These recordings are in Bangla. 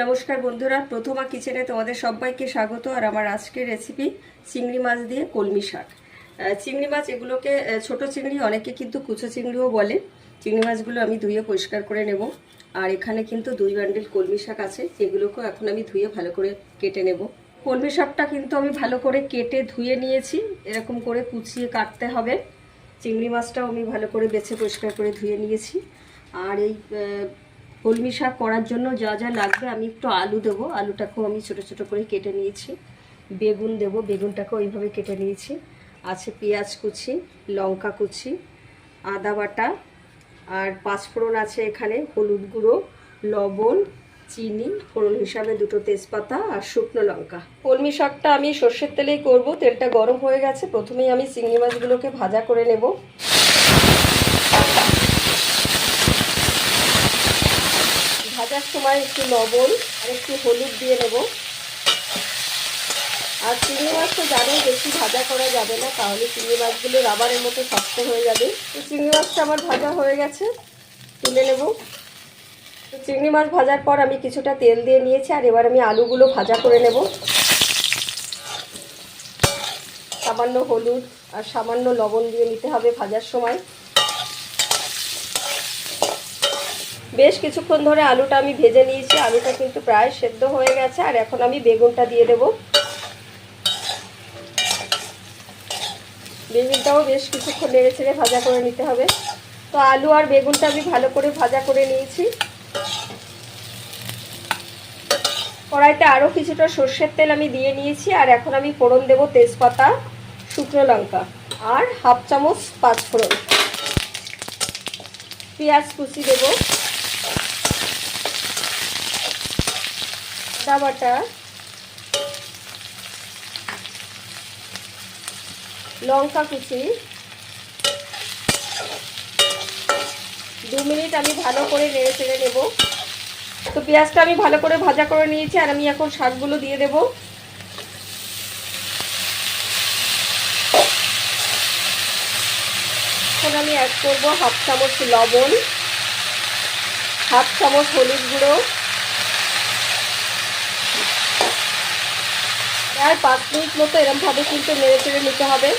নমস্কার বন্ধুরা, প্রথমা কিচেনে তোমাদের সবাইকে স্বাগত আর আমার আজকের রেসিপি চিংড়ি মাছ দিয়ে কলমি শাক। চিংড়ি মাছ এগুলোকে ছোট চিংড়ি, অনেকে কিন্তু কুচো চিংড়িও বলে। চিংড়ি মাছগুলো আমি ধুয়ে পরিষ্কার করে নেব। আর এখানে কিন্তু দুই বান্ডিল কলমি শাক আছে, যেগুলোকেও এখন আমি ধুয়ে ভালো করে কেটে নেব। কলমি শাকটা কিন্তু আমি ভালো করে কেটে ধুয়ে নিয়েছি, এরকম করে কুচিয়ে কাটতে হবে। চিংড়ি মাছটাও আমি ভালো করে বেছে পরিষ্কার করে ধুয়ে নিয়েছি। আর এই কলমি শাক করার জন্য যা যা লাগবে আমি একটু আলু দেবো। আলুটাকেও আমি ছোট ছোট করে কেটে নিয়েছি। বেগুন দেবো, বেগুনটাকেও ওইভাবে কেটে নিয়েছি। আছে পেঁয়াজ কুচি, লঙ্কা কুচি, আদা বাটা আর পাঁচফোড়ন আছে এখানে, হলুদ গুঁড়ো, লবণ, চিনি, ফোড়ন হিসাবে দুটো তেজপাতা আর শুকনো লঙ্কা। কলমি শাকটা আমি সর্ষের তেলেই করব, তেলটা গরম হয়ে গেছে। প্রথমেই আমি চিংড়ি মাছগুলোকে ভাজা করে নেব। ভাজার সময় একটু লবণ আর একটু হলুদ দিয়ে নেব। আর চিংড়ি মাছ তো জানোই, বেশি ভাজা করা যাবে না, তাহলে চিংড়ি মাছগুলো রাবারের মতো শক্ত হয়ে যাবে। তো চিংড়ি মাছটা আমার ভাজা হয়ে গেছে, তুলে নেব। তো চিংড়ি মাছ ভাজার পর আমি কিছুটা তেল দিয়ে নিয়েছি, আর এবার আমি আলুগুলো ভাজা করে নেব। সামান্য হলুদ আর সামান্য লবণ দিয়ে নিতে হবে ভাজার সময়। বেশ কিছুক্ষণ ধরে আলুটা আমি ভেজে নিয়েছি, আলুটা কিন্তু প্রায় সেদ্ধ হয়ে গেছে, আর এখন আমি বেগুনটা দিয়ে দেব। বেগুনটাও বেশ কিছুক্ষণ নেড়ে ছেড়ে ভাজা করে নিতে হবে। তো আলু আর বেগুনটা আমি ভালো করে ভাজা করে নিয়েছি। কড়াইতে আরও কিছুটা সর্ষের তেল আমি দিয়ে নিয়েছি, আর এখন আমি ফোড়ন দেব তেজপাতা, শুকনো লঙ্কা, আর হাফ চামচ পাঁচ ফোড়ন পেঁয়াজ কুচি দেবো। আদা বাটা লঙ্কা কুচি। দু মিনিট আমি ভালো করে নেড়ে চেড়ে নেব। তো পেঁয়াজটা আমি ভালো করে ভাজা করে নিয়েছি, আর আমি এখন শাকগুলো দিয়ে দেব। এখন আমি অ্যাড করব হাফ চামচ লবণ, হাফ চামচ হলুদ গুঁড়ো। প্রায় পাঁচ মিনিট মতো এরমভাবে কিন্তু নেড়ে চেড়ে নিতে হবে।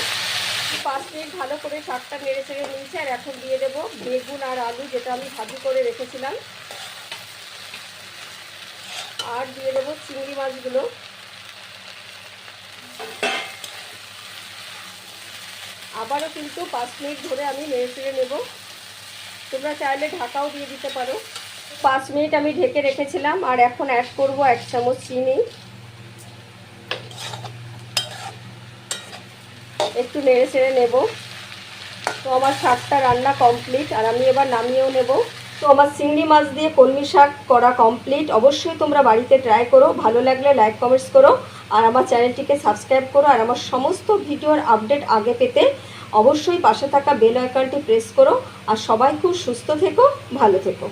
পাঁচ মিনিট ভালো করে শাকটা নেড়ে চেড়ে নিয়েছি আর এখন দিয়ে দেবো বেগুন আর আলু যেটা আমি ভাজি করে রেখেছিলাম। আর দিয়ে দেবো চিংড়ি মাছগুলো। আবারও কিন্তু পাঁচ মিনিট ধরে আমি নেড়ে চেড়ে নেব। তোমরা চাইলে ঢাকাও দিয়ে দিতে পারো। পাঁচ মিনিট আমি ঢেকে রেখেছিলাম আর এখন অ্যাড করব এক চামচ চিনি। একটু নেড়ে চেড়ে নেব। তো আমার শাকটা রান্না কমপ্লিট আর আমি এবার নামিয়েও নেব। তো আমার চিংড়ি মাছ দিয়ে কলমি শাক করা কমপ্লিট অবশ্যই তোমরা বাড়িতে ট্রাই করো, ভালো লাগলে লাইক কমেন্টস করো, আর আমার চ্যানেলটিকে সাবস্ক্রাইব করো, আর আমার সমস্ত ভিডিওর আপডেট আগে পেতে অবশ্যই পাশে থাকা বেল আইকনটি প্রেস করো। আর সবাই খুব সুস্থ থেকো, ভালো থেকো।